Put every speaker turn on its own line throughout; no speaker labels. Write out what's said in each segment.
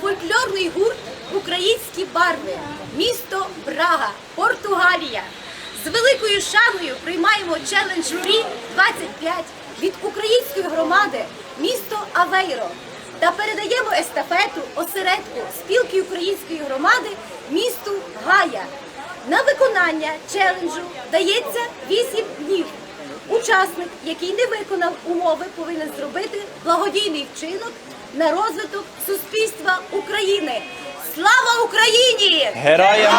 фольклорний гурт Українські барви, місто Брага, Португалія. З великою шаною приймаємо челендж журі 25 від української громади місто Авейро та передаємо естафету осередку спілки української громади місту Гая. На виконання челенджу дається 8 днів. Учасник, який не виконав умови, повинен зробити благодійний вчинок на розвиток суспільства України. Слава Україні!
Героям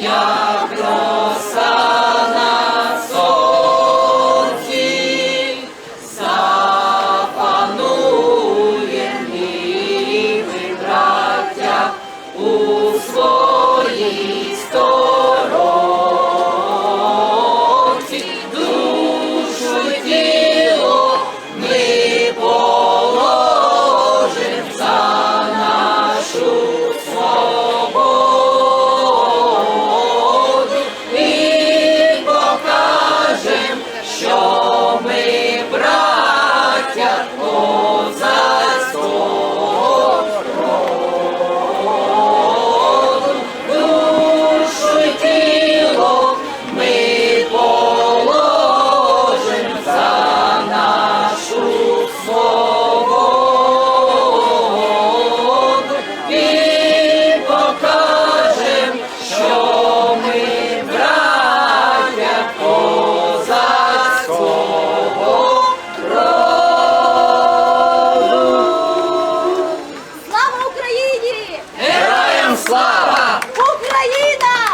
Слава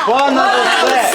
Україні!
Героям